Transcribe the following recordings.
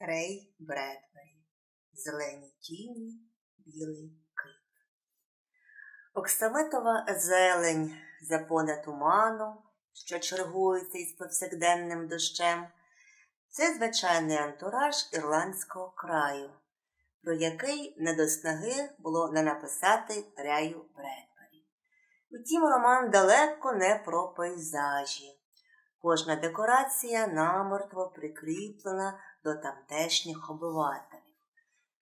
Рей Бредбері. Зелені тіні, білий кит. Оксамитова зелень запоне туману, що чергується із повсякденним дощем. Це звичайний антураж ірландського краю, про який не до снаги було не написати Рею Бредбері. Утім, роман далеко не про пейзажі. Кожна декорація намертво прикріплена до тамтешніх обивателів.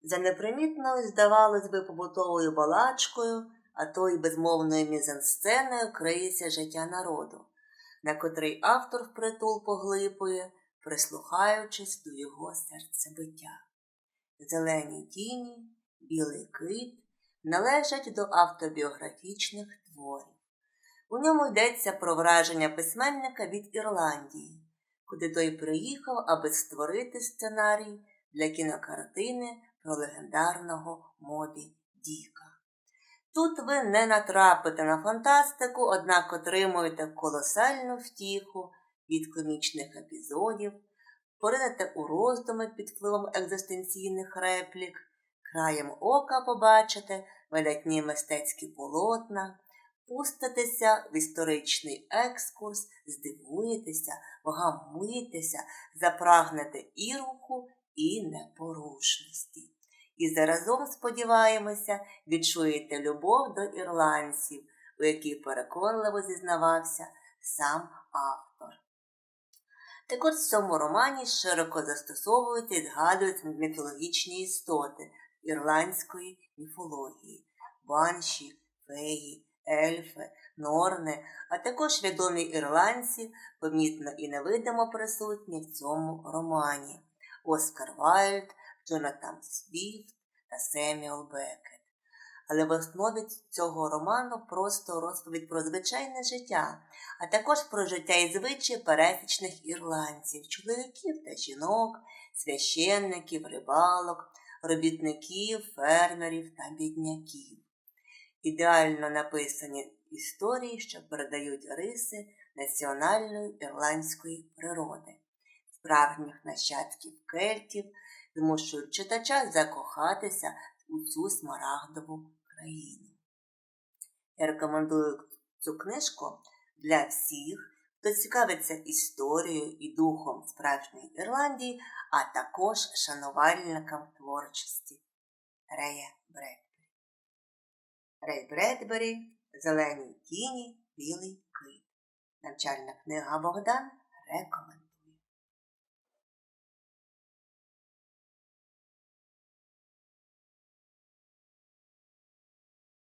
За непримітною, здавалось би, побутовою балачкою, а то й безмовною мізансценою криється життя народу, на котрий автор впритул поглипує, прислухаючись до його серцебиття. Зелені тіні, білий кит належать до автобіографічних творів. У ньому йдеться про враження письменника від Ірландії, куди той приїхав, аби створити сценарій для кінокартини про легендарного Мобі Діка. Тут ви не натрапите на фантастику, однак отримуєте колосальну втіху від комічних епізодів, поринете у роздуми під впливом екзистенційних реплік, краєм ока побачите видатні мистецькі полотна, пуститеся в історичний екскурс, здивуєтеся, вгамуєтеся, запрагнете і руху, і непорушності. І заразом, сподіваємося, відчуєте любов до ірландців, у якій переконливо зізнавався сам автор. Також в цьому романі широко застосовуються і згадуються міфологічні істоти ірландської міфології, банші, феї, ельфи, норни, а також відомі ірландці, помітно і невидимо присутні в цьому романі Оскар Вайльд, Джонатан Свіфт та Семюел Бекет. Але в основі цього роману просто розповідь про звичайне життя, а також про життя і звичаї пересічних ірландців, чоловіків та жінок, священників, рибалок, робітників, фермерів та бідняків. Ідеально написані історії, що передають риси національної ірландської природи, справжніх нащадків кельтів, змушують читача закохатися у цю смарагдову країну. Я рекомендую цю книжку для всіх, хто цікавиться історією і духом справжньої Ірландії, а також шанувальникам творчості Рея Бредбері. Рей Бредбері Зелені тіні, білий кит. Навчальна книга Богдан рекомендує.